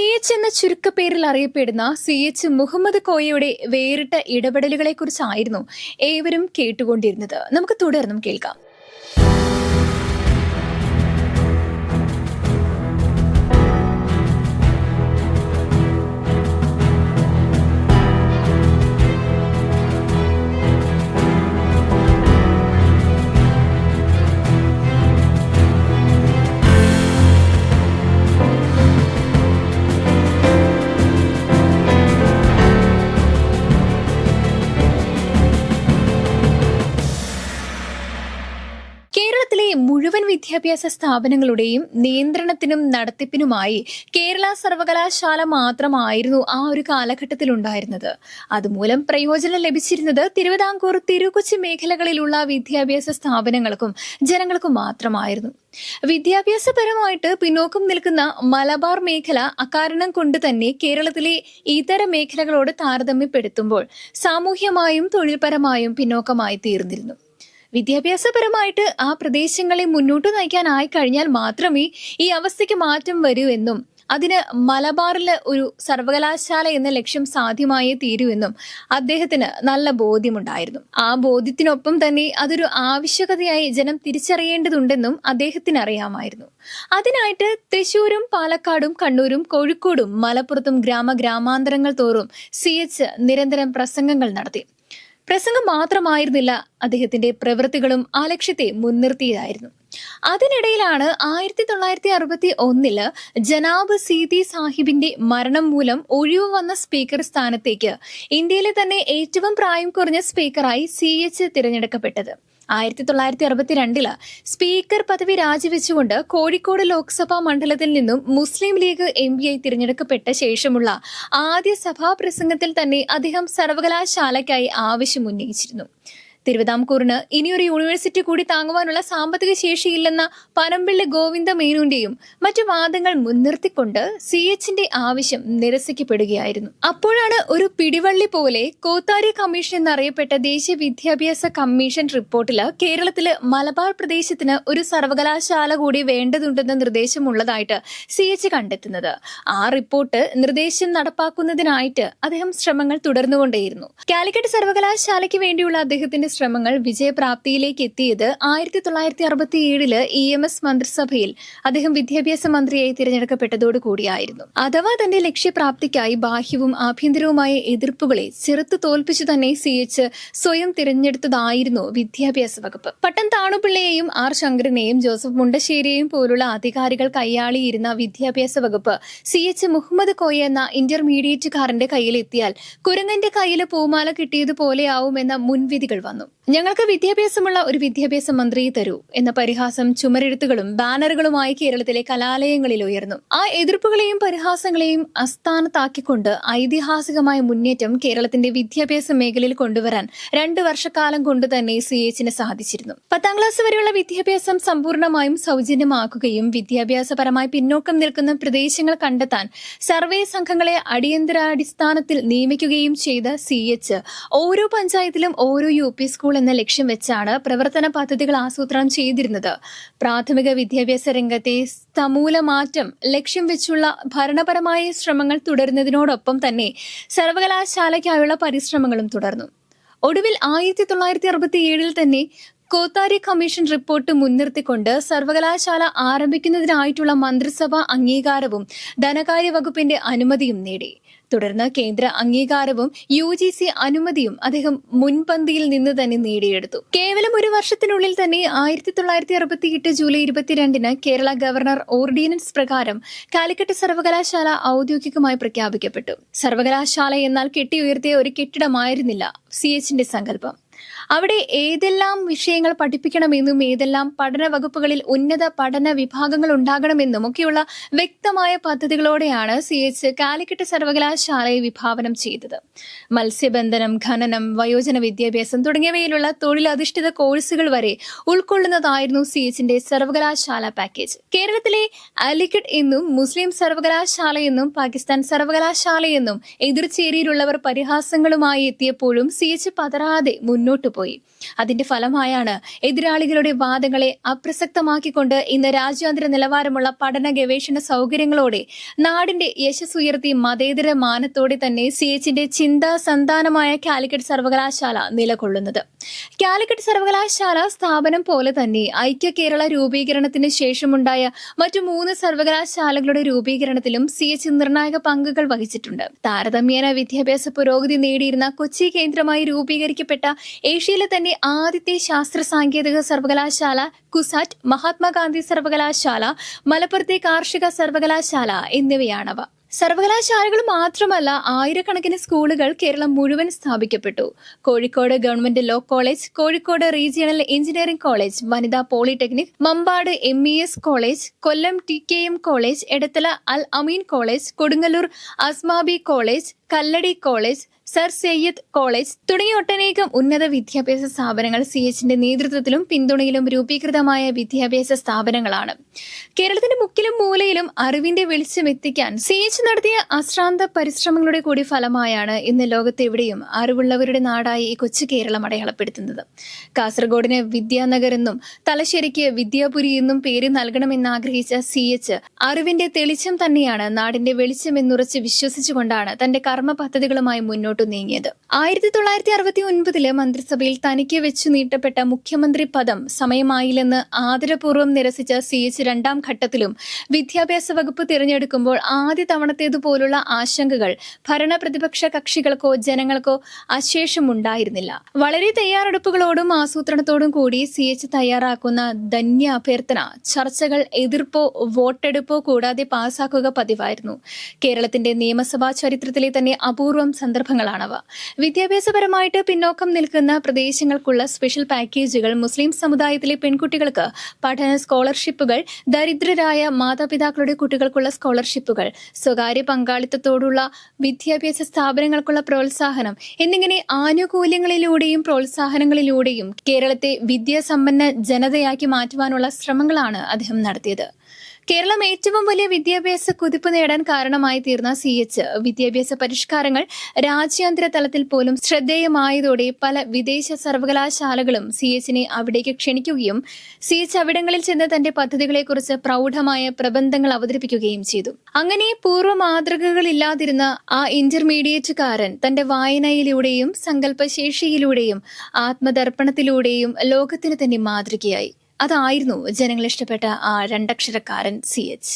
C H എന്ന ചുരുക്കപ്പേരിൽ അറിയപ്പെടുന്ന C H Muhammad കോയയുടെ വേറിട്ട ഇടപെടലുകളെ കുറിച്ചായിരുന്നു ഏവരും കേട്ടുകൊണ്ടിരുന്നത്. നമുക്ക് തുടർന്നും കേൾക്കാം. വിദ്യാഭ്യാസ സ്ഥാപനങ്ങളുടെയും നിയന്ത്രണത്തിനും നടത്തിപ്പിനുമായി കേരള സർവകലാശാല മാത്രമായിരുന്നു ആ ഒരു കാലഘട്ടത്തിൽ ഉണ്ടായിരുന്നത് അതുമൂലം പ്രയോജനം ലഭിച്ചിരുന്നത് തിരുവിതാംകൂർ തിരുക്കൊച്ചി മേഖലകളിലുള്ള വിദ്യാഭ്യാസ സ്ഥാപനങ്ങൾക്കും ജനങ്ങൾക്കും മാത്രമായിരുന്നു. വിദ്യാഭ്യാസപരമായിട്ട് പിന്നോക്കം നിൽക്കുന്ന മലബാർ മേഖല അക്കാരണം കൊണ്ട് തന്നെ കേരളത്തിലെ ഇതര മേഖലകളോട് താരതമ്യപ്പെടുത്തുമ്പോൾ സാമൂഹ്യമായും തൊഴിൽപരമായും പിന്നോക്കമായി തീർന്നിരുന്നു. വിദ്യാഭ്യാസപരമായിട്ട് ആ പ്രദേശങ്ങളെ മുന്നോട്ട് നയിക്കാനായി കഴിഞ്ഞാൽ മാത്രമേ ഈ അവസ്ഥയ്ക്ക് മാറ്റം വരൂ എന്നും അതിന് മലബാറിലെ ഒരു സർവകലാശാല എന്ന ലക്ഷ്യം സാധ്യമായേ തീരുവെന്നും അദ്ദേഹത്തിന് നല്ല ബോധ്യമുണ്ടായിരുന്നു. ആ ബോധ്യത്തിനൊപ്പം തന്നെ അതൊരു ആവശ്യകതയായി ജനം തിരിച്ചറിയേണ്ടതുണ്ടെന്നും അദ്ദേഹത്തിന് അറിയാമായിരുന്നു അതിനായിട്ട് തൃശൂരും പാലക്കാടും കണ്ണൂരും കോഴിക്കോടും മലപ്പുറത്തും ഗ്രാമ ഗ്രാമാന്തരങ്ങൾ തോറും സി നിരന്തരം പ്രസംഗങ്ങൾ നടത്തി. പ്രസംഗം മാത്രമായിരുന്നില്ല അദ്ദേഹത്തിന്റെ പ്രവൃത്തികളും ആ ലക്ഷ്യത്തെ മുൻനിർത്തിയതായിരുന്നു. അതിനിടയിലാണ് ആയിരത്തി തൊള്ളായിരത്തി അറുപത്തി ഒന്നിൽ ജനാബ് സീതി സാഹിബിന്റെ മരണം മൂലം ഒഴിവ് വന്ന സ്പീക്കർ സ്ഥാനത്തേക്ക് ഇന്ത്യയിലെ തന്നെ ഏറ്റവും പ്രായം കുറഞ്ഞ സ്പീക്കറായി സി എച്ച് തിരഞ്ഞെടുക്കപ്പെട്ടത്. ആയിരത്തി തൊള്ളായിരത്തി അറുപത്തിരണ്ടിൽ സ്പീക്കർ പദവി രാജിവെച്ചുകൊണ്ട് കോഴിക്കോട് ലോക്സഭാ മണ്ഡലത്തിൽ നിന്നും മുസ്ലിം ലീഗ് എം പി ഐ തിരഞ്ഞെടുക്കപ്പെട്ട ശേഷമുള്ള ആദ്യ സഭാ പ്രസംഗത്തിൽ തന്നെ അദ്ദേഹം സർവകലാശാലയ്ക്കായി ആവശ്യം ഉന്നയിച്ചിരുന്നു. തിരുവിതാംകൂറിന് ഇനിയൊരു യൂണിവേഴ്സിറ്റി കൂടി താങ്ങുവാനുള്ള സാമ്പത്തിക ശേഷിയില്ലെന്ന പനമ്പിള്ളി ഗോവിന്ദ മേനുവിന്റെയും മറ്റു വാദങ്ങൾ മുൻനിർത്തിക്കൊണ്ട് സി എച്ചിന്റെ ആവശ്യം നിരസിക്കപ്പെടുകയായിരുന്നു. അപ്പോഴാണ് ഒരു പിടിവള്ളി പോലെ കോത്താരി കമ്മീഷൻ എന്നറിയപ്പെട്ട ദേശീയ വിദ്യാഭ്യാസ കമ്മീഷൻ റിപ്പോർട്ടിൽ കേരളത്തിൽ മലബാർ പ്രദേശത്തിന് ഒരു സർവകലാശാല കൂടി വേണ്ടതുണ്ടെന്ന നിർദ്ദേശമുള്ളതായിട്ട് സി എച്ച് കണ്ടെത്തുന്നത്. ആ റിപ്പോർട്ട് നിർദ്ദേശം നടപ്പാക്കുന്നതിനായിട്ട് അദ്ദേഹം ശ്രമങ്ങൾ തുടർന്നുകൊണ്ടേയിരുന്നു. കാലിക്കറ്റ് സർവകലാശാലയ്ക്ക് വേണ്ടിയുള്ള അദ്ദേഹത്തിന്റെ ശ്രമങ്ങൾ വിജയപ്രാപ്തിയിലേക്ക് എത്തിയത് ആയിരത്തി തൊള്ളായിരത്തി അറുപത്തി ഏഴിൽ ഇ എം എസ് മന്ത്രിസഭയിൽ അദ്ദേഹം വിദ്യാഭ്യാസ മന്ത്രിയായി തിരഞ്ഞെടുക്കപ്പെട്ടതോടുകൂടിയായിരുന്നു. അഥവാ തന്റെ ലക്ഷ്യപ്രാപ്തിക്കായി ബാഹ്യവും ആഭ്യന്തരവുമായ എതിർപ്പുകളെ ചെറുത്തു തോൽപ്പിച്ചു തന്നെ സി എച്ച് സ്വയം തിരഞ്ഞെടുത്തതായിരുന്നു വിദ്യാഭ്യാസ വകുപ്പ്. പട്ടം താണുപിള്ളയെയും ആർ ശങ്കരനെയും ജോസഫ് മുണ്ടശ്ശേരിയെയും പോലുള്ള അധികാരികൾ കൈയാളിയിരുന്ന വിദ്യാഭ്യാസ വകുപ്പ് സി എച്ച് മുഹമ്മദ് കോയ എന്ന ഇന്റർമീഡിയറ്റുകാരന്റെ കയ്യിലെത്തിയാൽ കുരങ്ങന്റെ കയ്യിൽ പൂമാല കിട്ടിയതുപോലെയാവുമെന്ന മുൻവിധികൾ വന്നു. ano. ഞങ്ങൾക്ക് വിദ്യാഭ്യാസമുള്ള ഒരു വിദ്യാഭ്യാസ മന്ത്രി തരൂ എന്ന പരിഹാസം ചുമരെഴുത്തുകളും ബാനറുകളുമായി കേരളത്തിലെ കലാലയങ്ങളിൽ ഉയർന്നു. ആ എതിർപ്പുകളെയും പരിഹാസങ്ങളെയും അസ്ഥാനത്താക്കിക്കൊണ്ട് ഐതിഹാസികമായ മുന്നേറ്റം കേരളത്തിന്റെ വിദ്യാഭ്യാസ മേഖലയിൽ കൊണ്ടുവരാൻ രണ്ടു വർഷക്കാലം കൊണ്ട് തന്നെ സി എച്ചിന് സാധിച്ചിരുന്നു. പത്താം ക്ലാസ് വരെയുള്ള വിദ്യാഭ്യാസം സമ്പൂർണമായും സൗജന്യമാക്കുകയും വിദ്യാഭ്യാസപരമായി പിന്നോക്കം നിൽക്കുന്ന പ്രദേശങ്ങൾ കണ്ടെത്താൻ സർവേ സംഘങ്ങളെ അടിയന്തരാടിസ്ഥാനത്തിൽ നിയമിക്കുകയും ചെയ്ത സി എച്ച് ഓരോ പഞ്ചായത്തിലും ഓരോ യു പി സ്കൂൾ എന്ന ലക്ഷ്യം വെച്ചാണ് പ്രവർത്തന പദ്ധതികൾ ആസൂത്രണം ചെയ്തിരുന്നത്. പ്രാഥമിക വിദ്യാഭ്യാസ രംഗത്തെ സമൂല മാറ്റം ലക്ഷ്യം വെച്ചുള്ള ഭരണപരമായ ശ്രമങ്ങൾ തുടരുന്നതിനോടൊപ്പം തന്നെ സർവകലാശാലയ്ക്കായുള്ള പരിശ്രമങ്ങളും തുടർന്നു. ഒടുവിൽ ആയിരത്തി തൊള്ളായിരത്തി അറുപത്തി ഏഴിൽ തന്നെ കോത്താരി കമ്മീഷൻ റിപ്പോർട്ട് മുൻനിർത്തിക്കൊണ്ട് സർവകലാശാല ആരംഭിക്കുന്നതിനായിട്ടുള്ള മന്ത്രിസഭാ അംഗീകാരവും ധനകാര്യ വകുപ്പിന്റെ അനുമതിയും നേടി. തുടർന്ന് കേന്ദ്ര അംഗീകാരവും യു ജി സി അനുമതിയും അദ്ദേഹം മുൻപന്തിയിൽ നിന്ന് തന്നെ നേടിയെടുത്തു. കേവലം ഒരു വർഷത്തിനുള്ളിൽ തന്നെ ആയിരത്തി തൊള്ളായിരത്തി അറുപത്തിയെട്ട് ജൂലൈ ഇരുപത്തിരണ്ടിന് കേരള ഗവർണർ ഓർഡിനൻസ് പ്രകാരം കാലിക്കറ്റ് സർവകലാശാല ഔദ്യോഗികമായി പ്രഖ്യാപിക്കപ്പെട്ടു. സർവകലാശാല എന്നാൽ കെട്ടിയുയർത്തിയ ഒരു കെട്ടിടമായിരുന്നില്ല. സി എച്ചിന്റെ സങ്കല്പം. അവിടെ ഏതെല്ലാം വിഷയങ്ങൾ പഠിപ്പിക്കണമെന്നും ഏതെല്ലാം പഠന വകുപ്പുകളിൽ ഉന്നത പഠന വിഭാഗങ്ങൾ ഉണ്ടാകണമെന്നും ഒക്കെയുള്ള വ്യക്തമായ പദ്ധതികളോടെയാണ് സി എച്ച് കാലിക്കറ്റ് സർവകലാശാലയെ വിഭാവനം ചെയ്തത്. മത്സ്യബന്ധനം ഖനനം വയോജന വിദ്യാഭ്യാസം തുടങ്ങിയവയിലുള്ള തൊഴിലധിഷ്ഠിത കോഴ്സുകൾ വരെ ഉൾക്കൊള്ളുന്നതായിരുന്നു സി എച്ചിന്റെ സർവകലാശാല പാക്കേജ്. കേരളത്തിലെ അലിഗഡ് എന്നും മുസ്ലിം സർവകലാശാല എന്നും പാകിസ്ഥാൻ സർവകലാശാല എന്നും എതിർചേരിയിലുള്ളവർ പരിഹാസങ്ങളുമായി എത്തിയപ്പോഴും സി എച്ച് പതറാതെ മുന്നോട്ട് മുന്നോട്ടു പോയി അതിന്റെ ഫലമായാണ് എതിരാളികളുടെ വാദങ്ങളെ അപ്രസക്തമാക്കിക്കൊണ്ട് ഇന്ന് രാജ്യാന്തര നിലവാരമുള്ള പഠന ഗവേഷണ സൗകര്യങ്ങളോടെ നാടിന്റെ യശസ് ഉയർത്തി മതേതര മാനത്തോടെ തന്നെ സി എച്ചിന്റെ ചിന്താ സന്താനമായ കാലിക്കറ്റ് സർവകലാശാല നിലകൊള്ളുന്നത്. കാലിക്കറ്റ് സർവകലാശാല സ്ഥാപനം പോലെ തന്നെ ഐക്യ കേരള രൂപീകരണത്തിന് ശേഷമുണ്ടായ മറ്റു മൂന്ന് സർവകലാശാലകളുടെ രൂപീകരണത്തിലും സി എച്ച് നിർണായക പങ്കുകൾ വഹിച്ചിട്ടുണ്ട്. താരതമ്യേന വിദ്യാഭ്യാസ പുരോഗതി നേടിയിരുന്ന കൊച്ചി കേന്ദ്രമായി രൂപീകരിക്കപ്പെട്ട ഏഷ്യയിലെ തന്നെ ആദ്യത്തെ ശാസ്ത്ര സാങ്കേതിക സർവകലാശാല കുസാറ്റ് മഹാത്മാഗാന്ധി സർവകലാശാല മലപ്പുറത്തെ കാർഷിക സർവകലാശാല എന്നിവയാണവ. സർവകലാശാലകൾ മാത്രമല്ല ആയിരക്കണക്കിന് സ്കൂളുകൾ കേരളം മുഴുവൻ സ്ഥാപിക്കപ്പെട്ടു. Kozhikode government law college Kozhikode regional engineering college വനിതാ polytechnic Mampad M E S college Kollam T K M college Edathala Al Ameen college Kodungallur Asmabi college Kalladi college sir Syed college തുടങ്ങിയ ഒട്ടനേകം ഉന്നത വിദ്യാഭ്യാസ സ്ഥാപനങ്ങൾ C എച്ചിന്റെ നേതൃത്വത്തിലും പിന്തുണയിലും രൂപീകൃതമായ വിദ്യാഭ്യാസ സ്ഥാപനങ്ങളാണ്. കേരളത്തിന്റെ മുക്കിലും മൂലയിലും അറിവിന്റെ വെളിച്ചം എത്തിക്കാൻ സി എച്ച് നടത്തിയ അശ്രാന്ത പരിശ്രമങ്ങളുടെ കൂടി ഫലമായാണ് ഇന്ന് ലോകത്തെവിടെയും അറിവുള്ളവരുടെ നാടായി ഈ കൊച്ചു കേരളം അടയാളപ്പെടുത്തുന്നത്. കാസർഗോഡിന് വിദ്യാനഗർ എന്നും തലശ്ശേരിക്ക് വിദ്യാപുരി എന്നും പേര് നൽകണമെന്ന് ആഗ്രഹിച്ച സി എച്ച് അറിവിന്റെ തെളിച്ചം തന്നെയാണ് നാടിന്റെ വെളിച്ചം എന്നുറച്ച് വിശ്വസിച്ചുകൊണ്ടാണ് തന്റെ കർമ്മ പദ്ധതികളുമായി മുന്നോട്ട് നീങ്ങിയത്. ആയിരത്തി തൊള്ളായിരത്തി അറുപത്തി ഒൻപതിൽ മന്ത്രിസഭയിൽ തനിക്ക് വെച്ചു നീട്ടപ്പെട്ട മുഖ്യമന്ത്രി പദം സമയമായില്ലെന്ന് ആദരപൂർവം നിരസിച്ച സി എച്ച് രണ്ടാം ഘട്ടത്തിലും വിദ്യാഭ്യാസ വകുപ്പ് തിരഞ്ഞെടുക്കുമ്പോൾ ആദ്യ തവണത്തേതുപോലുള്ള ആശങ്കകൾ ഭരണ പ്രതിപക്ഷ കക്ഷികൾക്കോ ജനങ്ങൾക്കോ അശേഷം ഉണ്ടായിരുന്നില്ല വളരെ തയ്യാറെടുപ്പുകളോടും ആസൂത്രണത്തോടും കൂടി സി എച്ച് തയ്യാറാക്കുന്ന ധന്യ അഭ്യർത്ഥന ചർച്ചകൾ എതിർപ്പോ വോട്ടെടുപ്പോ കൂടാതെ പാസാക്കുക പതിവായിരുന്നു. കേരളത്തിന്റെ നിയമസഭാ ചരിത്രത്തിലെ തന്നെ അപൂർവം സന്ദർഭങ്ങളാണവ വിദ്യാഭ്യാസപരമായിട്ട് പിന്നോക്കം നിൽക്കുന്ന പ്രദേശങ്ങൾക്കുള്ള സ്പെഷ്യൽ പാക്കേജുകൾ മുസ്ലിം സമുദായത്തിലെ പെൺകുട്ടികൾക്ക് പഠന സ്കോളർഷിപ്പുകൾ ദരിദ്രരായ മാതാപിതാക്കളുടെ കുട്ടികൾക്കുള്ള സ്കോളർഷിപ്പുകൾ സ്വകാര്യ പങ്കാളിത്തത്തോടുള്ള വിദ്യാഭ്യാസ സ്ഥാപനങ്ങൾക്കുള്ള പ്രോത്സാഹനം എന്നിങ്ങനെ ആനുകൂല്യങ്ങളിലൂടെയും പ്രോത്സാഹനങ്ങളിലൂടെയും കേരളത്തെ വിദ്യാസമ്പന്ന ജനതയാക്കി മാറ്റുവാനുള്ള ശ്രമങ്ങളാണ് അദ്ദേഹം നടത്തിയത്. കേരളം ഏറ്റവും വലിയ വിദ്യാഭ്യാസ കുതിപ്പ് നേടാൻ കാരണമായി തീർന്ന സി എച്ച് വിദ്യാഭ്യാസ പരിഷ്കാരങ്ങൾ രാജ്യാന്തര തലത്തിൽ പോലും ശ്രദ്ധേയമായതോടെ പല വിദേശ സർവകലാശാലകളും സി എച്ചിനെ അവിടേക്ക് ക്ഷണിക്കുകയും സി എച്ച് അവിടങ്ങളിൽ ചെന്ന് തന്റെ പദ്ധതികളെക്കുറിച്ച് പ്രൗഢമായ പ്രബന്ധങ്ങൾ അവതരിപ്പിക്കുകയും ചെയ്തു. അങ്ങനെ പൂർവ മാതൃകകളില്ലാതിരുന്ന ആ ഇന്റർമീഡിയറ്റുകാരൻ തന്റെ വായനയിലൂടെയും സങ്കല്പശേഷിയിലൂടെയും ആത്മദർപ്പണത്തിലൂടെയും ലോകത്തിന് തന്നെ മാതൃകയായി. അതായിരുന്നു ജനങ്ങൾ ഇഷ്ടപ്പെട്ട ആ രണ്ടക്ഷരക്കാരൻ സി എച്ച്.